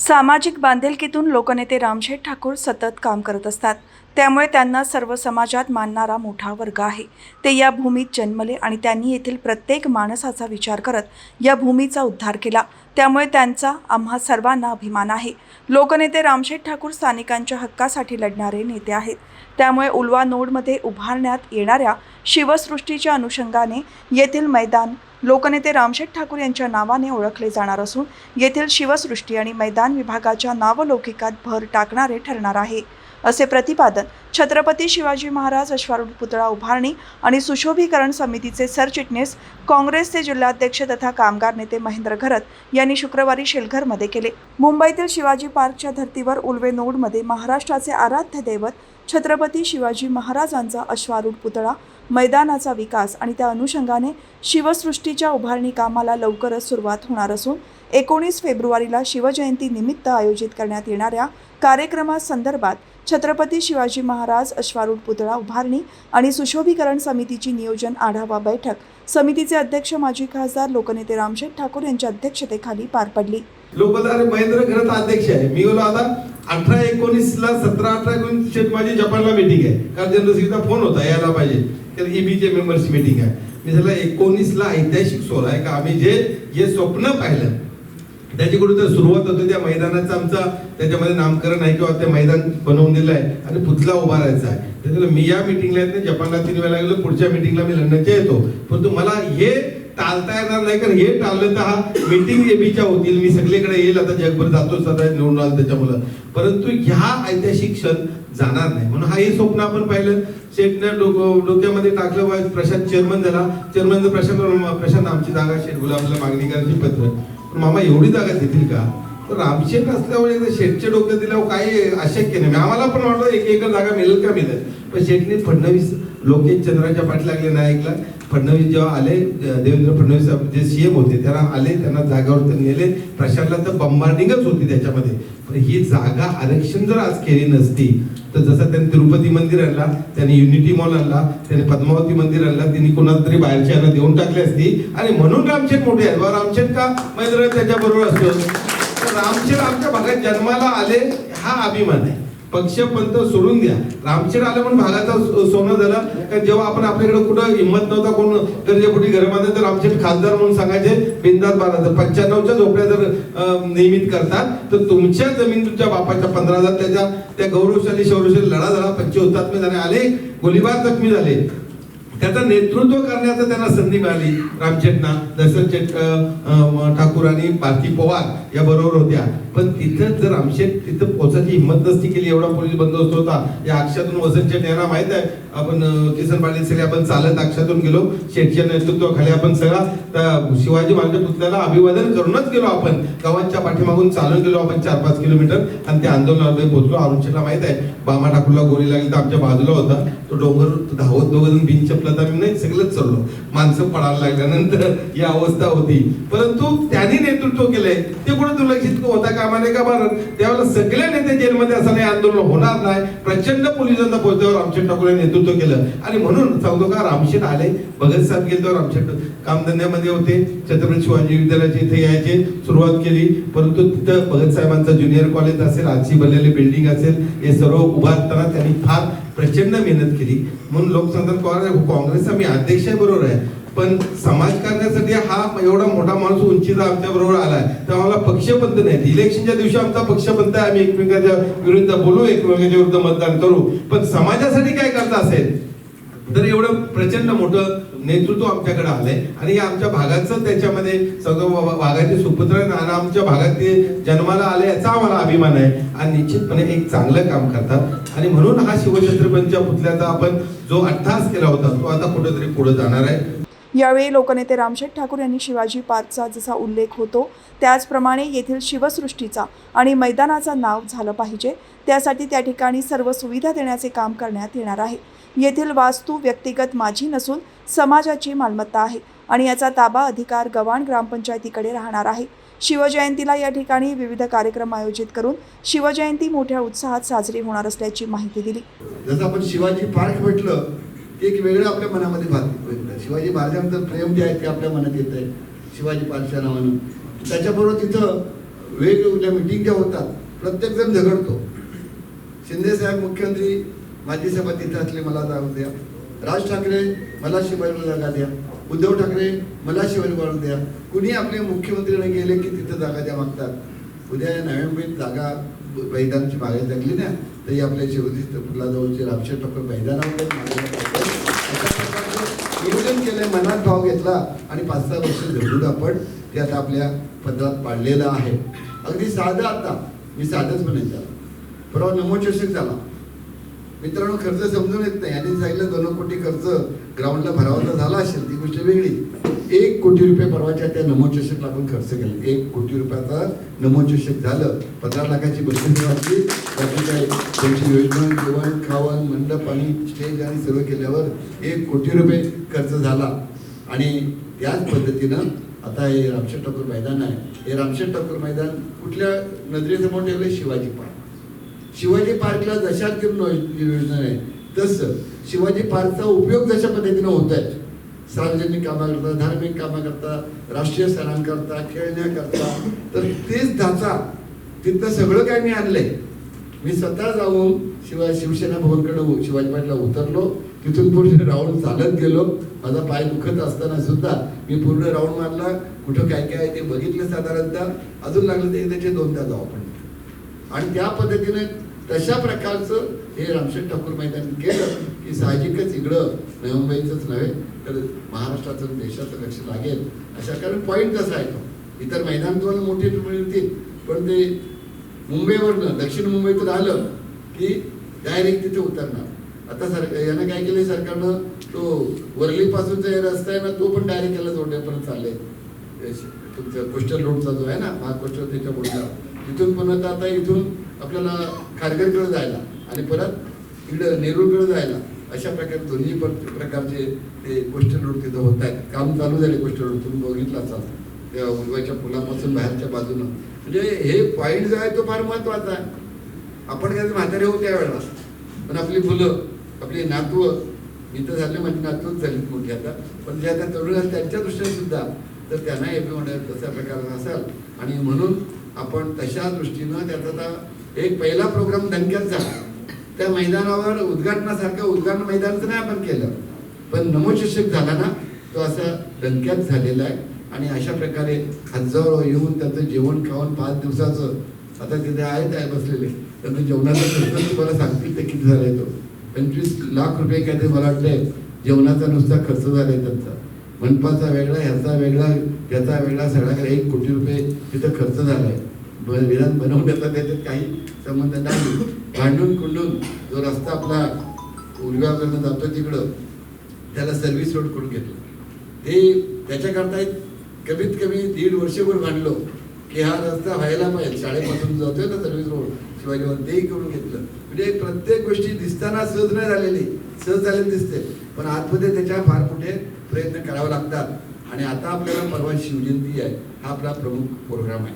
सामाजिक बांधिलकीतून लोकनेते रामशेठ ठाकूर सतत काम करत असतात. त्यामुळे त्यांना सर्व समाजात मानणारा मोठा वर्ग आहे. ते या भूमीत जन्मले आणि त्यांनी येथील प्रत्येक माणसाचा विचार करत या भूमीचा उद्धार केला. त्यामुळे त्यांचा आम्हा सर्वांना अभिमान आहे. लोकनेते रामशेठ ठाकूर स्थानिकांच्या हक्कासाठी लढणारे नेते आहेत. त्यामुळे उलवा नोडमध्ये उभारण्यात येणाऱ्या शिवसृष्टीच्या अनुषंगाने येथील मैदान लोकनेते रामशेठ ठाकूर यांच्या नावाने ओळखले जाणार असून येथील शिवसृष्टी आणि मैदान विभागाच्या नावलौकिकात भर टाकणारे ठरणार आहे. असे प्रतिपादन छत्रपती शिवाजी महाराज अश्वारूढ पुतळा उभारणी आणि सुशोभीकरण समितीचे सरचिटणीस काँग्रेसचे जिल्हाध्यक्ष तथा कामगार नेते महेंद्र घरत यांनी शुक्रवारी शेलघरमध्ये केले. मुंबईतील शिवाजी पार्कच्या धर्तीवर उल्वे नोडमध्ये महाराष्ट्राचे आराध्य दैवत छत्रपती शिवाजी महाराजांचा अश्वारूढ पुतळा मैदानाचा विकास आणि त्या अनुषंगाने शिवसृष्टीच्या उभारणी कामाला लवकरच सुरुवात होणार असून एकोणीस फेब्रुवारीला शिवजयंती निमित्त आयोजित करण्यात येणाऱ्या कार्यक्रमासंदर्भात छत्रपती शिवाजी महाराज अश्वारूढ पुतळा उभारणी आणि सुशोभीकरण समितीची नियोजन आढावा बैठक. समितीचे अध्यक्ष माजी खासदार लोकनेते रामशेठ ठाकूर यांच्या अध्यक्षतेखाली पार पडली. लोकदार महेंद्र खरंच अध्यक्ष आहे. मी बोलो आता अठरा एकोणीस ला सतरा अठरा एकोणीस माझी जपानला मीटिंग आहे. कारण जनरल फोन होता यायला पाहिजे. तर ईबीचे मेंबर्स मीटिंग आहे. मी झालं एकोणीस ला ऐतिहासिक सोहळा आहे का? आम्ही जे जे स्वप्न पाहिलं त्याची कुठेतरी सुरुवात होते त्या मैदानाचं आमचा. त्याच्यामध्ये नामकरण आहे किंवा ते मैदान बनवून दिलं आहे. आणि पुतला उभारायचा आहे. त्याच्यामुळे मी या मिटिंगला येत नाही. जपानला तीन वेळा गेलो पुढच्या मिटिंगला मी लंडनच्या येतो. परंतु मला हे टाळता येणार नाही. कारण हे टाळलं तर हा मिटिंग एबीच्या होतील. मी सगळीकडे येईल. आता जगभर जातो. सध्या निवडून आलो त्याच्यामुळं. परंतु ह्या ऐतिहासिक क्षण जाणार नाही. म्हणून हा हे स्वप्न आपण पाहिलं. शेठनं डोकं डोक्यामध्ये टाकलं पाहिजे प्रशांत चेअरमन झाला. चेअरमन प्रशांत प्रशांत आमची जागा शेठ गुलाबला मागणी करायची पत्र. पण मामा एवढी जागा देतील का? तर रामशेठ असल्यामुळे एकदा शेठच्या डोक्यात दिल्यावर काही अशक्य नाही. आम्हाला पण वाटलं एक एकर जागा मिळेल का मिळेल? पण शेठने फडणवीस लोकेश चंद्राच्या पाठी लागले नायकला फडणवीस जेव्हा आले देवेंद्र फडणवीस जे सीएम होते त्यांना आले त्यांना जागावर तर नेले. प्रशांतला तर बंबार्डिंगच होती त्याच्यामध्ये. पण ही जागा आरक्षण जर आज केली नसती तर जसं त्यांनी तिरुपती मंदिर आणला त्यांनी युनिटी मॉल आणला त्यांनी पद्मावती मंदिर आणला त्यांनी कोणाला तरी बाहेरच्या देऊन टाकली असती. आणि म्हणून रामशेठ मोठे आहेत. बा रामशेठ का महेंद्र त्याच्याबरोबर असतो? तर रामशेठ आमच्या भागात जन्माला आले हा अभिमान आहे. पक्ष पंत सोडून द्या. रामशेठ आलं म्हणून भागाचा सोनं झालं. कारण जेव्हा आपण आपल्याकडे कुठं हिंमत नव्हता कोण गरजेपोटी घर बांधलं तर रामशेठ खासदार म्हणून सांगायचे बिंदात बांधायचं पंच्याण्णवच्या झोपड्या जर नियमित करतात तर तुमच्या जमीन तुमच्या बापाच्या पंधरा हजार त्याच्या त्या गौरवशाली शौरवशाली लढा झाला. पंचे हुतात्मे झाले आले गोलीबार जखमी झाले. त्याचं नेतृत्व करण्याचं त्यांना संधी मिळाली रामचेटना दशरथ ठाकूर आणि भारती पवार या बरोबर होत्या. पण तिथं जर आमचे तिथं पोचायची हिंमत नसती केली एवढा पोलीस बंदोबस्त होता या अक्षातून वसंत त्यांना माहीत आहे. आपण किसन पाटील सगळे आपण चालत अक्षातून गेलो शेठच्या नेतृत्वाखाली आपण सगळा शिवाजी महाराज पुतळ्याला अभिवादन करूनच गेलो आपण. गावांच्या पाठीमागून चालून गेलो आपण चार पाच किलोमीटर आणि त्या आंदोलनामध्ये पोहोचलो. अरुण माहीत आहे बामा ठाकूरला गोळी लागली तर आमच्या बाजूला होता. तो डोंगर धावत दोघं जण बिन चपला तर आम्ही नाही सगळंच चाललो माणसं पडायला लागल्यानंतर ही अवस्था होती. परंतु त्यांनी नेतृत्व केलंय. ते कुठे दुर्लक्षित होता कामा कामाने का बरं त्यावेळेला सगळे नेते जेलमध्ये असताना आंदोलन होणार नाही. प्रचंड पोलिसांचा पोहोचल्यावर रामशेठ ठाकूर यांनी नेतृत्व केलं. आणि म्हणून सांगतो का रामशेठ आले. भगत साहेब गेले तेव्हा रामशेठ कामधंद्यामध्ये होते. छत्रपती शिवाजी विद्यालयाचे इथे यायचे. सुरुवात केली. परंतु तिथं भगत साहेबांचं ज्युनियर कॉलेज असेल आजची बनलेली बिल्डिंग असेल हे सर्व उभारताना त्यांनी फार प्रचंड मेहनत केली. म्हणून लोकसंग्राम काँग्रेस काँग्रेसचा मी अध्यक्ष बरोबर आहे. पण समाज करण्यासाठी हा एवढा मोठा माणूस उंचीचा आमच्या बरोबर आलाय. तर आम्हाला पक्षपंत नाही. इलेक्शनच्या दिवशी आमचा पक्षपंत आहे. आम्ही एकमेकांच्या विरुद्ध बोलू एकमेकांच्या विरुद्ध मतदान करू. पण समाजासाठी काय करता असेल? तर एवढं प्रचंड मोठं नेतृत्व आमच्याकडे आलंय. आणि आमच्या भागाचं त्याच्यामध्ये सगळं भागाचे सुपुत्र आणि आमच्या भागात ते जन्माला आले याचा आम्हाला अभिमान आहे. आणि निश्चितपणे एक चांगलं काम करतात. आणि म्हणून हा शिवछत्रपतीच्या पुतल्याचा आपण जो अट्टास केला होता तो आता कुठेतरी पुढे जाणार आहे. यावेळी लोकनेते रामशेठ ठाकूर यांनी शिवाजी पार्कचा जसा उल्लेख होतो त्याचप्रमाणे येथील शिवसृष्टीचा आणि मैदानाचा नाव झालं पाहिजे. त्यासाठी त्या ठिकाणी सर्व सुविधा देण्याचे काम करण्यात येणार आहे. येथील वास्तू व्यक्तिगत माझी नसून समाजाची मालमत्ता आहे आणि याचा ताबा अधिकार गव्हाण ग्रामपंचायतीकडे राहणार आहे. शिवजयंतीला या ठिकाणी विविध कार्यक्रम आयोजित करून शिवजयंती मोठ्या उत्साहात साजरी होणार असल्याची माहिती दिली. जसं आपण शिवाजी पार्क म्हटलं एक वेगळं आपल्या मनामध्ये भाग येतं शिवाजी महाराजांचं प्रेम जे आहे ते आपल्या मनात येत आहे शिवाजी पार्कच्या नावानं. त्याच्याबरोबर तिथं वेगवेगळ्या मिटिंग ज्या होतात प्रत्येक जण झगडतो. शिंदे साहेब मुख्यमंत्री माजी सभा तिथे असले मला जाऊ द्या. राज ठाकरे मला शिवाजी जागा द्या. उद्धव ठाकरे मला शिवाजी शिवाजीला द्या. कुणी आपले मुख्यमंत्र्याने गेले की तिथं जागा द्या मागतात. उद्या या नव्या जागा मैदानाची मागे लागली ना तरी आपल्या शेवटी पुतला जवळचे रामशेठ ठाकूर मैदानावर नियोजन केलंय मनात भाव घेतला आणि पाच सहा वर्ष झडून आपण ते आता आपल्या पदरात पाडलेलं आहे. अगदी साधं आता मी साधंच म्हणेन त्याला. परवा नमोचषक झाला. मित्रांनो खर्च समजून येत नाही. यांनी सांगितलं दोन कोटी खर्च ग्राउंडला भरावाचा झाला असेल ती गोष्ट वेगळी. एक कोटी रुपये परवाच्या त्या नमोचषकला आपण खर्च केला. एक कोटी रुपयाचा नमोचषक झालं. पंधरा लाखाची बचत वाटली बाकी काय? त्यांची योजना जेवण खावण मंडप आणि स्टेज आणि सर्व केल्यावर एक कोटी रुपये खर्च झाला. आणि त्याच पद्धतीनं आता हे रामशेठ ठाकूर मैदान आहे. हे रामशेठ ठाकूर मैदान कुठल्या नजरेसमोर ठेवले शिवाजी पार्क. शिवाजी पार्कला जशा योजना आहे तसं शिवाजी पार्कचा उपयोग जशा पद्धतीनं होत आहे सार्वजनिक कामाकरता धार्मिक कामाकरता राष्ट्रीय सणांकरता खेळण्याकरता तर तेच ढाचा तिथनं सगळं काय मी आणलंय. मी स्वतः जाऊन शिवाय शिवसेना भवनकडे शिवाजी पाटला उतरलो. तिथून पूर्ण राऊंड चालत गेलो. माझा पाय दुखत असताना सुद्धा मी पूर्ण राऊंड मारला. कुठं काय काय आहे ते बघितलं साधारणतः. अजून लागलं ते त्याचे दोन त्या जाऊ आपण. आणि त्या पद्धतीने तशा प्रकारचं हे रामशेठ ठाकूर मैदान केलं की साहजिकच इकडं नवी मुंबईचंच नव्हे आपल्याकडे महाराष्ट्राचं देशाचं लक्ष लागेल अशा कारण पॉईंट कसा आहे तो? इतर मैदान तुम्हाला मोठे मिळतील. पण ते मुंबईवरनं दक्षिण मुंबईतून आलं की डायरेक्ट तिथे उतरणार. आता सर यानं काय केलंय सरकारनं? तो वरलीपासूनचा हे रस्ता आहे ना तो पण डायरेक्ट याला जोडण्यापर्यंत चालले तुमचं कोस्टल रोडचा जो आहे ना महाकोस्टल त्याच्या पुढचा. तिथून पण आता इथून आपल्याला खारघरकडे जायला आणि परत इकडं नेरूळकडे जायला. अशा प्रकारे दोन्ही पण प्रकारचे ते कोस्टल रोड तिथं होत आहेत. काम चालू झाले कोस्टल रोड तुम्ही बघितला असाल. त्या उलवाच्या पुलापासून बाहेरच्या बाजूनं. म्हणजे हे पॉईंट जो आहे तो फार महत्त्वाचा आहे. आपण काय म्हातारे होऊ त्यावेळेला. पण आपली मुलं आपली नातू मी तर झाले म्हणजे नातूच झाली मोठी आता. पण जे आता तरुण आहेत त्यांच्या दृष्टीने सुद्धा तर त्यांना एपी म्हणत तशा प्रकारचा असाल. आणि म्हणून आपण तशा दृष्टीनं त्याचा आता एक पहिला प्रोग्राम धनक्यात झाला. त्या मैदानावर उद्घाटनासारखं उद्घाटन मैदानाचं नाही आपण केलं. पण नमोशिक्षक झाला ना तो असा डंक्यात झालेला आहे. आणि अशा प्रकारे हजारो येऊन त्याचं जेवण खाऊन पाच दिवसाचं आता तिथे आहेत आहे बसलेले. त्यांचं जेवणाचा खर्च तुम्हाला सांगतील ते किती झालाय तो. पंचवीस लाख रुपये काय ते मला वाटतंय. जेवणाचा नुसता खर्च झालाय त्यांचा. मनपाचा वेगळा ह्याचा वेगळा त्याचा वेगळा सगळ्याकडे एक कोटी रुपये तिथं खर्च झालाय. आहे विधान बनवण्याचा त्याच्यात काही संबंध नाही. भांडून कुंडून जो रस्ता आपला उलव्याकडनं जातो तिकडं त्याला सर्व्हिस रोड करून घेतलं ते त्याच्याकरता कमीत कमी दीड वर्षभर भांडलो की हा रस्ता व्हायला पाहिजे. शाळेपासून जातोय ना सर्व्हिस रोड शिवाजी तेही करून घेतलं. म्हणजे प्रत्येक गोष्टी दिसताना सहज नाही झालेली. सहज झालेली दिसते. पण आतमध्ये त्याच्या फार मोठे प्रयत्न करावे लागतात. आणि आता आपल्याला परवा शिवजयंती आहे. हा आपला प्रमुख प्रोग्राम आहे.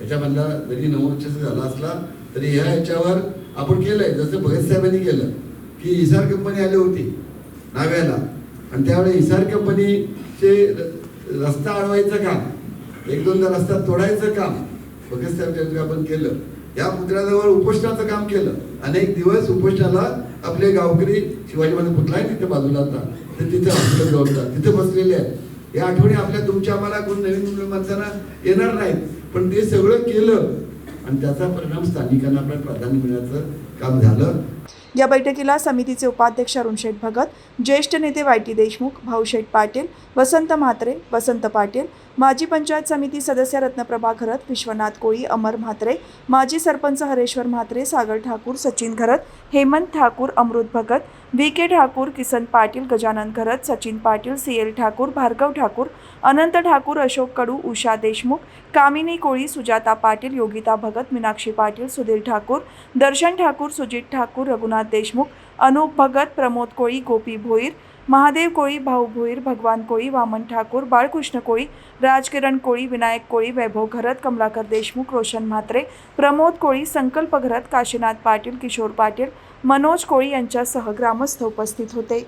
याच्यामधला जरी नवोच्चस झाला असला तरी ह्या याच्यावर आपण केलंय. जसं भगत साहेबांनी केलं की इसार कंपनी आली होती नाव्याला. आणि त्यावेळी इसार कंपनीचे रस्ता अडवायचं काम एक दोनदा रस्ता तोडायचं काम भगत साहेब आपण केलं. या पुतळ्याजवळ उपोषणाचं काम केलं. अनेक दिवस उपोषणाला आपले गावकरी शिवाजी महाराज पुतळा आहे तिथे बाजूला आता. तर तिथे हॉस्पिटल जवळचा तिथे बसलेले आहेत. या आठवणी आपल्या तुमच्या आम्हाला कोण नवीन माणसांना येणार नाहीत. पण ते सगळं केलं. आणि त्याचा परिणाम स्थानिकांना आपल्याला प्राधान्य मिळण्याचं काम झालं. या बैठकीला समितीचे उपाध्यक्ष अरुणशेठ भगत ज्येष्ठ नेते वाय टी देशमुख भाऊशेठ पाटील वसंत म्हात्रे वसंत पाटील माजी पंचायत समिती सदस्य रत्नप्रभा खरत विश्वनाथ कोळी अमर म्हात्रे माजी sarpanch Hareshwar Mhatre Sagar Thakur Sachin Kharat Hemant Thakur Amrut Bhagat V K Thakur Kisan Patil Gajanan Kharat Sachin Patil C L Thakur Bhargav Thakur Anant Thakur Ashok Kadu Usha Deshmukh Kamini Koli Sujata Patil Yogita Bhagat Meenakshi Patil Sudhir Thakur Darshan Thakur Thakur Sujit Thakur Raghunath Deshmukh Anup Bhagat Pramod Koli Gopi Bhoir Mahadev Koli Bhau Bhoir Bhagwan कोळी वामन ठाकूर बाळकृष्ण कोळी राजकिरण कोळी विनायक कोळी वैभव घरत कमलाकर देशमुख रोशन म्हात्रे प्रमोद कोळी संकल्प घरत काशीनाथ पाटील किशोर पाटील मनोज कोळी यांच्यासह ग्रामस्थ उपस्थित होते.